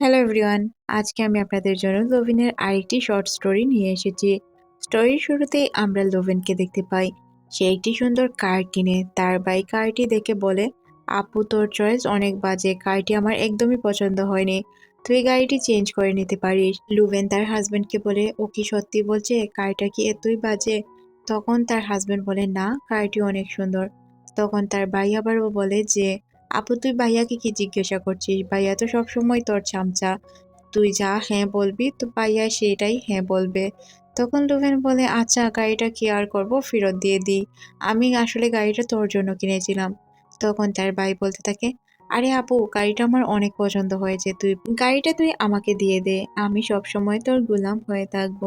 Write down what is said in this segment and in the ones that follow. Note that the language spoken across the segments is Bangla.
হ্যালো এভরিওয়ান আজকে আমি আপনাদের জন্য লোভিনের আরেকটি শর্ট স্টোরি নিয়ে এসেছি। স্টোরির শুরুতেই আমরা লোভেনকে দেখতে পাই। সে একটি সুন্দর কার কিনে। তার বাই কারটি দেখে বলে, আপু, তোর চয়েস অনেক বাজে। কারটি আমার একদমই পছন্দ হয়নি। তুই গাড়িটি চেঞ্জ করে নিতে পারিস। লুভেন তার হাজব্যান্ডকে বলে, ও কি সত্যি বলছে? কারটা কি এতই বাজে? তখন তার হাজব্যান্ড বলে, না কারটি অনেক সুন্দর। তখন তার ভাই আবারও বলে যে আপু, তুই ভাইয়াকে কি জিজ্ঞাসা করছিস? ভাইয়া তো সবসময় তোর চামচা। তুই যা হ্যাঁ বলবি, তো ভাইয়া সেটাই হ্যাঁ বলবে। তখন লুভেন বলে আচ্ছা গাড়িটা কি আর করব? ফেরত দিয়ে দিই আমি আসলে গাড়িটা তোর জন্য কিনেছিলাম। তখন তার ভাই বলতে থাকে, আরে আপু, গাড়িটা আমার অনেক পছন্দ হয়েছে। তুই, গাড়িটা তুই আমাকে দিয়ে দে। আমি সব সময় তোর গুলাম হয়ে থাকব।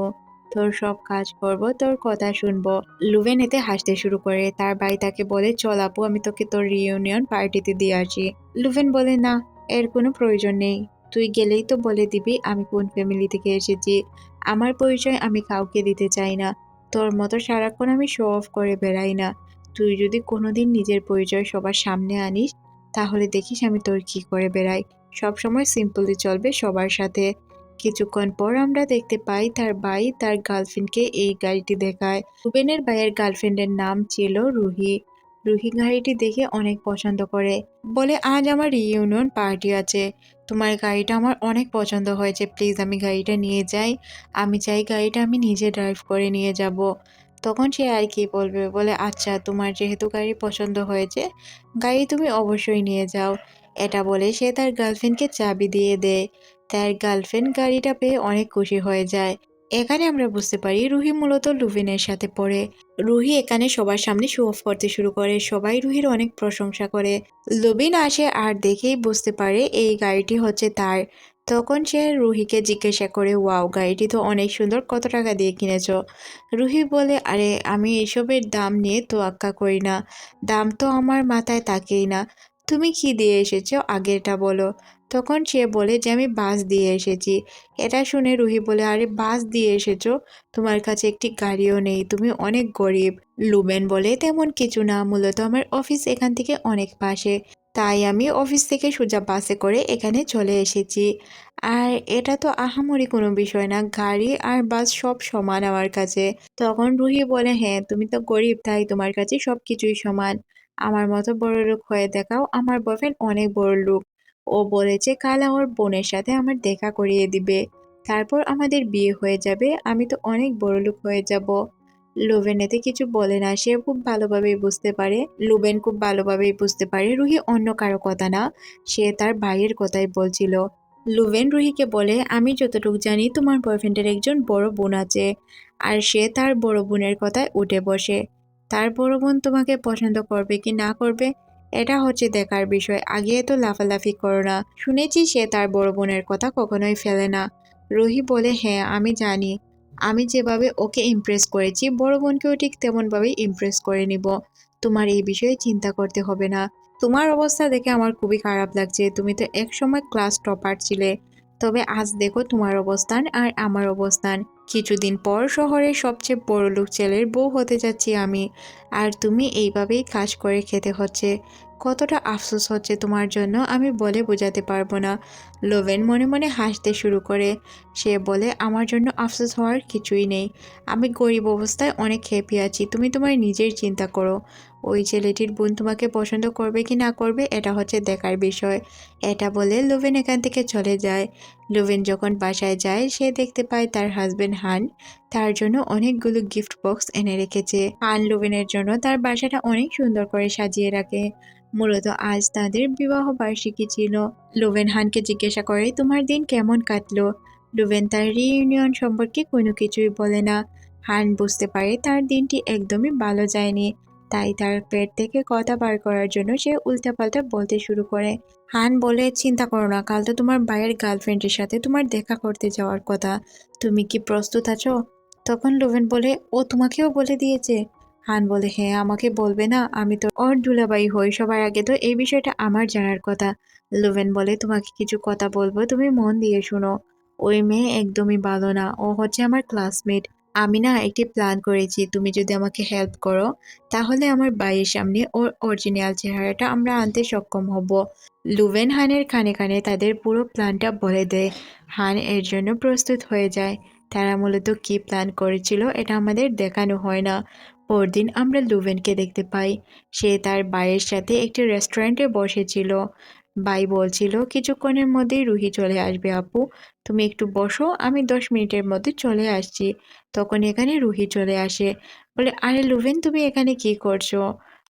তোর সব কাজ করব, তোর কথা শুনব। লুভেন এতে হাসতে শুরু করে, তার ভাই তাকে বলে, চল আপু, আমি তোকে তোর রিউনিয়ন পার্টিতে দিয়ে আসি। লুভেন বলে, না, এর কোনো প্রয়োজন নেই। তুই গেলেই তো বলে দিবি আমি কোন ফ্যামিলি থেকে এসেছি। আমার পরিচয় আমি কাউকে দিতে চাই না। তোর মতো সারাক্ষণ আমি শো অফ করে বেড়াই না। তুই যদি কোনোদিন নিজের পরিচয় সবার সামনে আনিস, তাহলে দেখিস আমি তোর কি করে বেড়াই। সবসময় সিম্পলি চলবে সবার সাথে। কিছুক্ষণ পর আমরা দেখতে পাই তার ভাই তার গার্লফ্রেন্ডকে এই গাড়িটি দেখায়। রুবেনের ভাইয়ের গার্লফ্রেন্ডের নাম ছিল রুহি। রুহি গাড়িটি দেখে অনেক পছন্দ করে। বলে, আজ আমার রিইউনিয়ন পার্টি আছে। তোমার গাড়িটা আমার অনেক পছন্দ হয়েছে। প্লিজ আমি গাড়িটা নিয়ে যাই। আমি চাই গাড়িটা আমি নিজে ড্রাইভ করে নিয়ে যাব। তখন সে আর কি বলবে? বলে আচ্ছা তোমার যেহেতু গাড়ি পছন্দ হয়েছে, গাড়ি তুমি অবশ্যই নিয়ে যাও। এটা বলে সে তার গার্লফ্রেন্ডকে চাবি দিয়ে দেয়। তার গার্লফ্রেন্ড গাড়িটা পেয়ে অনেক খুশি হয়ে যায়। এখানে আমরা বুঝতে পারি রুহি মূলত লুভিনের সাথে পড়ে। রুহি এখানে সবার সামনে শো অফ করতে শুরু করে, সবাই রুহির অনেক প্রশংসা করে। লুবিন আসে আর দেখেই বুঝতে পারে এই গাড়িটি হচ্ছে তার। তখন সে রুহিকে জিজ্ঞাসা করে, ওয়াও, গাড়িটি তো অনেক সুন্দর, কত টাকা দিয়ে কিনেছ? রুহি বলে, আরে, আমি এসবের দাম নিয়ে তো আক্কা করি না। দাম তো আমার মাথায় তাকেই না। তুমি কি দিয়ে এসেছ? আগেরটা বলো। তখন সে বলে যে, আমি বাস দিয়ে এসেছি। এটা শুনে রুহি বলে, আরে, বাস দিয়ে এসেছ? তোমার কাছে একটি গাড়িও নেই। তুমি অনেক গরিব লুবেন বলে, তেমন কিছু না। মূলত আমার অফিস এখান থেকে অনেক পাশে। তাই আমি অফিস থেকে সোজা বাসে করে এখানে চলে এসেছি। আর এটা তো আহামরি কোনো বিষয় না। গাড়ি আর বাস সব সমান আমার কাছে। তখন রুহি বলে হ্যাঁ তুমি তো গরিব, তাই তোমার কাছে সব কিছুই সমান। আমার মতো বড় লোক হয়ে দেখাও আমার বয়ফ্রেন্ড অনেক বড় লোক। ও বলেছে, কাল আমার বোনের সাথে আমার দেখা করিয়ে দিবে। তারপর আমাদের বিয়ে হয়ে যাবে, আমি তো অনেক বড় লোক হয়ে যাব লুবেন এতে কিছু বলে না, সে খুব ভালোভাবেই বুঝতে পারে। লুবেন খুব ভালোভাবেই বুঝতে পারে, রুহি অন্য কারও কথা না, সে তার ভাইয়ের কথাই বলছিল। লুভেন রুহিকে বলে, আমি যতটুকু জানি, তোমার বয়ফ্রেন্ডের একজন বড় বোন আছে। আর সে তার বড় বোনের কথায় উঠে বসে। তার বড় বোন তোমাকে পছন্দ করবে কি না করবে, এটা হচ্ছে দেখার বিষয়। আগে তো লাফালাফি করো না। শুনেছি সে তার বড় বোনের কথা কখনোই ফেলে না। রুহি বলে হ্যাঁ আমি জানি। আমি যেভাবে ওকে ইমপ্রেস করেছি, বড় বোনকেও ঠিক তেমনভাবেই ইমপ্রেস করে নিব। তোমার এই বিষয়ে চিন্তা করতে হবে না। তোমার অবস্থা দেখে আমার খুবই খারাপ লাগছে। তুমি তো একসময় ক্লাস টপার ছিলে। তবে আজ দেখো তোমার অবস্থান আর আমার অবস্থান। কিছুদিন পর শহরের সবচেয়ে বড় লোক ছেলের বউ হতে যাচ্ছি আমি, আর তুমি এইভাবেই কাজ করে খেতে হচ্ছে। কতটা আফসোস হচ্ছে তোমার জন্য আমি বলে বোঝাতে পারব না। লোভেন মনে মনে হাসতে শুরু করে। সে বলে, আমার জন্য আফসোস হওয়ার কিছুই নেই। আমি গরিব অবস্থায় অনেক হ্যাপি আছি। তুমি তোমার নিজের চিন্তা করো। ওই ছেলেটির বোন তোমাকে পছন্দ করবে কি না করবে, এটা হচ্ছে দেখার বিষয়। এটা বলে লোভেন এখান থেকে চলে যায়। লোভেন যখন বাসায় যায়, সে দেখতে পায় তার হাজবেন্ড হান, তার জন্য অনেকগুলো গিফট বক্স এনে রেখেছে। হান লোভেনের জন্য তার বাসাটা অনেক সুন্দর করে সাজিয়ে রাখে। মূলত আজ তাদের বিবাহ বার্ষিকী ছিল। লোভেন হানকে জিজ্ঞাসা করে, তোমার দিন কেমন কাটলো? লোভেন তার রিইউনিয়ন সম্পর্কে কোনো কিছুই বলে না। হান বুঝতে পারে তার দিনটি একদমই ভালো যায়নি। তাই তার পেট থেকে কথা বার করার জন্য সে উল্টাপাল্টা বলতে শুরু করে। হান বলে, চিন্তা করো না, কাল তো তোমার ভাইয়ের গার্লফ্রেন্ডের সাথে তোমার দেখা করতে যাওয়ার কথা। তুমি কি প্রস্তুত আছো? তখন লোভেন বলে, ও তোমাকেও বলে দিয়েছে। হান বলে হ্যাঁ আমাকে বলবে না, আমি তো ওর দুলাবাই হই, সবার আগে তো এই বিষয়টা আমার জানার কথা। লোভেন বলে, তোমাকে কিছু কথা বলব, তুমি মন দিয়ে শোনো। ওই মেয়ে একদমই ভালো না, ও হচ্ছে আমার ক্লাসমেট আমি না একটি প্ল্যান করেছি, তুমি যদি আমাকে হেল্প করো, তাহলে আমার ভাইয়ের সামনে ওর অরিজিনাল চেহারাটা আমরা আনতে সক্ষম হব। লুভেন হানের কানে কানে তাদের পুরো প্ল্যানটা বলে দেয়। হান এর জন্য প্রস্তুত হয়ে যায়। তারা মূলত কি প্ল্যান করেছিল এটা আমাদের দেখানো হয় না। পরদিন আমরা লুভেনকে দেখতে পাই। সে তার ভাইয়ের সাথে একটি রেস্টুরেন্টে বসেছিল। ভাই বলছিল, কিছুক্ষণের মধ্যেই রুহি চলে আসবে আপু। তুমি একটু বসো, আমি দশ মিনিটের মধ্যে চলে আসছি। তখন এখানে রুহি চলে আসে। বলে, আরে লুভেন তুমি এখানে কি করছ?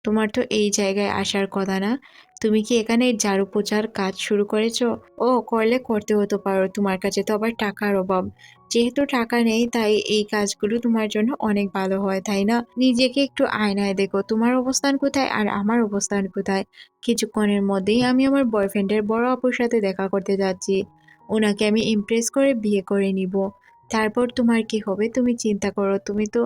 তোমার তো এই জায়গায় আসার কথা না। তুমি কি এখানে ঝাড়ু পোছার কাজ শুরু করেছ? ও, করলে করতে হতে পারো। তোমার কাছে তো আবার টাকার অভাব। যেহেতু টাকা নেই, তাই এই কাজগুলো তোমার জন্য অনেক ভালো হয়, তাই না? নিজেকে একটু আয়নায় দেখো। তোমার অবস্থান কোথায় আর আমার অবস্থান কোথায়? কিছুক্ষণের মধ্যেই আমি আমার বয়ফ্রেন্ডের বড় আপুর সাথে দেখা করতে যাচ্ছি। ওনাকে আমি ইমপ্রেস করে বিয়ে করে নিব। তারপর তোমার কি হবে তুমি চিন্তা করো। তুমি তো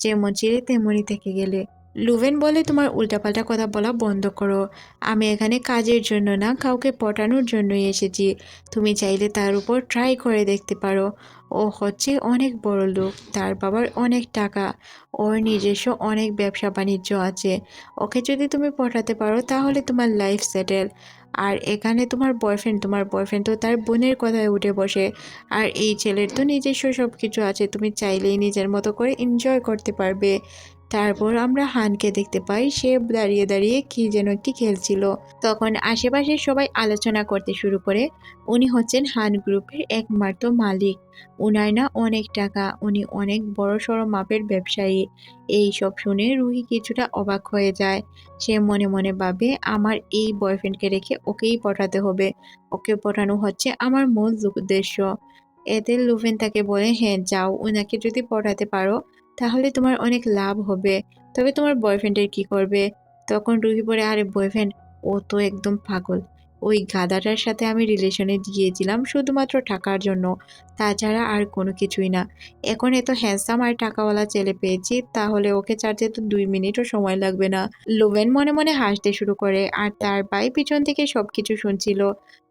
যেমন ছিলে তেমনই থেকে গেলে। লুভেন বলে তোমার উল্টাপাল্টা কথা বলা বন্ধ করো। আমি এখানে কাজের জন্য না, কাউকে পটানোর জন্যই এসেছি। তুমি চাইলে তার উপর ট্রাই করে দেখতে পারো। ও হচ্ছে অনেক বড় লোক, তার বাবার অনেক টাকা, ওর নিজস্ব অনেক ব্যবসা বাণিজ্য আছে। ওকে যদি তুমি পটাতে পারো, তাহলে তোমার লাইফ সেটেল আর এখানে তোমার বয়ফ্রেন্ড তোমার বয়ফ্রেন্ড তো তার বোনের কথায় উঠে বসে। আর এই ছেলের তো নিজস্ব সব কিছু আছে, তুমি চাইলেই নিজের মতো করে এনজয় করতে পারবে। তারপর আমরা হানকে দেখতে পাই, সে দাঁড়িয়ে দাঁড়িয়ে কি যেন একটি খেলছিল তখন আশেপাশে সবাই আলোচনা করতে শুরু করে, উনি হচ্ছেন হান গ্রুপের একমাত্র মালিক। উনার না অনেক টাকা, উনি অনেক বড় সড়ো মাপের ব্যবসায়ী। এই সব শুনে রুহি কিছুটা অবাক হয়ে যায়। সে মনে মনে ভাবে, আমার এই বয়ফ্রেন্ডকে রেখে ওকেই পটাতে হবে। ওকে পটানো হচ্ছে আমার মূল উদ্দেশ্য। এতে লুভেন তাকে বলে হ্যাঁ যাও ওনাকে যদি পটাতে পারো তাহলে তোমার অনেক লাভ হবে। তবে তোমার বয়ফ্রেন্ডের কি করবে? তখন রুহি পরে আরে বয়ফ্রেন্ড ও তো একদম পাগল। ওই গাদাটার সাথে আমি রিলেশনে গিয়েছিলাম শুধুমাত্র টাকার জন্য। তাছাড়া আর কোনো কিছুই না। এখন এত হ্যান্ডসাম আর টাকাওয়ালা ছেলে পেয়েছি, তাহলে ওকে ছাড়তে তো দুই মিনিটও সময় লাগবে না। লোভেন মনে মনে হাসতে শুরু করে, আর তার ভাই পিছন থেকে সব কিছু শুনছিল,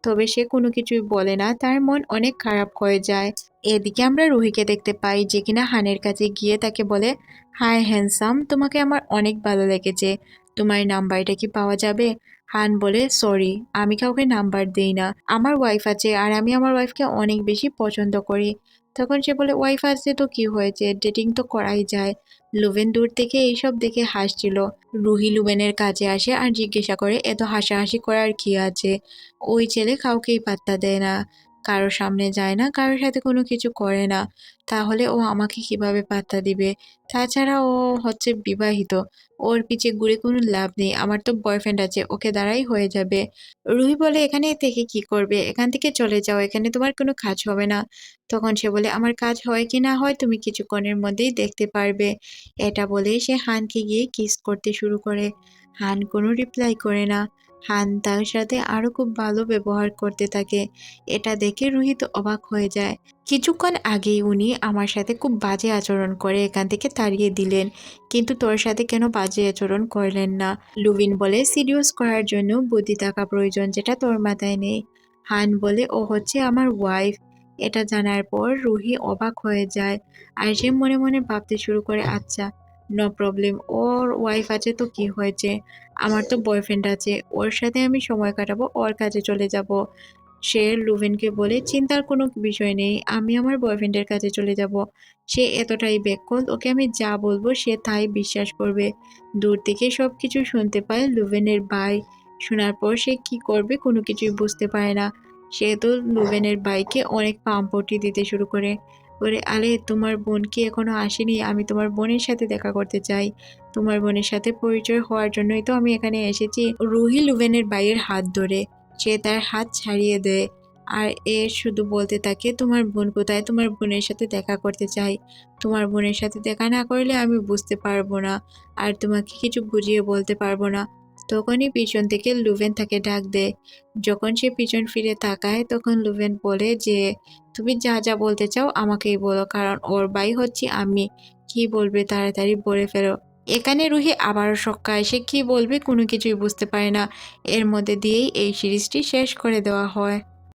তবে সে কোনো কিছুই বলে না, তার মন অনেক খারাপ হয়ে যায়। এদিকে আমরা রুহিকে দেখতে পাই, যে কিনা হানের কাছে গিয়ে তাকে বলে, হাই হ্যান্ডসাম তোমাকে আমার অনেক ভালো লেগেছে। তোমার নাম্বারটা কি পাওয়া যাবে? হান বলে, সরি, আমি কাউকে নাম্বার দিই না। আমার ওয়াইফ আছে আর আমি আমার ওয়াইফকে অনেক বেশি পছন্দ করি। তখন সে বলে ওয়াইফ আছে তো কি হয়েছে? ডেটিং তো করাই যায়। লুবেন দূর থেকে এইসব দেখে হাসছিল। রুহি লুবেনের কাছে আসে আর জিজ্ঞাসা করে, এত হাসাহাসি করার কি আছে? ওই ছেলে কাউকেই পাত্তা দেয় না। কারোর সামনে যায় না, কারোর সাথে কোনো কিছু করে না। তাহলে ও আমাকে কীভাবে পাত্তা দিবে? তাছাড়া ও হচ্ছে বিবাহিত। ওর পিছে ঘুরে কোনো লাভ নেই। আমার তো বয়ফ্রেন্ড আছে, ওকে দ্বারাই হয়ে যাবে। রুহি বলে, এখানে থেকে কি করবে? এখান থেকে চলে যাও, এখানে তোমার কোনো কাজ হবে না। তখন সে বলে, আমার কাজ হয় কি না হয় তুমি কিছুক্ষণের মধ্যেই দেখতে পারবে। এটা বলে সে হানকে গিয়ে কিস করতে শুরু করে। হান কোনো রিপ্লাই করে না। হান তার সাথে আরও খুব ভালো ব্যবহার করতে থাকে। এটা দেখে রোহিত অবাক হয়ে যায়। কিছুক্ষণ আগেই উনি আমার সাথে খুব বাজে আচরণ করে এখান থেকে তাড়িয়ে দিলেন। কিন্তু তোর সাথে কেন বাজে আচরণ করলেন না? লুবিন বলে, সিরিয়াস করার জন্য বুদ্ধি থাকা প্রয়োজন যেটা তোর মাথায় নেই। হান বলে, ও হচ্ছে আমার ওয়াইফ। এটা জানার পর রুহি অবাক হয়ে যায় আর সে মনে মনে ভাবতে শুরু করে আচ্ছা নো প্রবলেম, ওর ওয়াইফ আছে তো কি হয়েছে? আমার তো বয়ফ্রেন্ড আছে, ওর সাথে আমি সময় কাটাবো, ওর কাছে চলে যাব। সে লুভেনকে বলে, চিন্তার কোনো বিষয় নেই, আমি আমার বয়ফ্রেন্ডের কাছে চলে যাব। সে এতটাই বেকল, ওকে আমি যা বলব সে তাই বিশ্বাস করবে। দূর থেকে সব কিছু শুনতে পায় লুভেনের ভাই। শোনার পর সে কি করবে কোনো কিছুই বুঝতে পারে না। সে তো লুভেনের ভাইকে অনেক পাম্পটি দিতে শুরু করে। বলে আলে তোমার বোন কি এখনও আসেনি? আমি তোমার বোনের সাথে দেখা করতে চাই। তোমার বোনের সাথে পরিচয় হওয়ার জন্যই তো আমি এখানে এসেছি। রুহি লুভেনের বাইয়ের হাত ধরে সে তার হাত ছাড়িয়ে দেয়। আর এ শুধু বলতে থাকে, তোমার বোন কোথায়? তোমার বোনের সাথে দেখা করতে চাই। তোমার বোনের সাথে দেখা না করলে আমি বুঝতে পারব না। আর তোমাকে কিছু বুঝিয়ে বলতে পারব না। তখনই পিছন থেকে লুভেন তাকে ডাক দেয়। যখন সে পিছন ফিরে তাকায়, তখন লুভেন বলে যে, তুমি যা যা বলতে চাও আমাকেই বলো, কারণ ওর বাই হচ্ছি আমি। কি বলবে তাড়াতাড়ি বলে ফেলো। এখানে রুহি আবারও সক্কায় সে কী বলবে কোনো কিছুই বুঝতে পারে না। এর মধ্যে দিয়েই এই সিরিজটি শেষ করে দেওয়া হয়।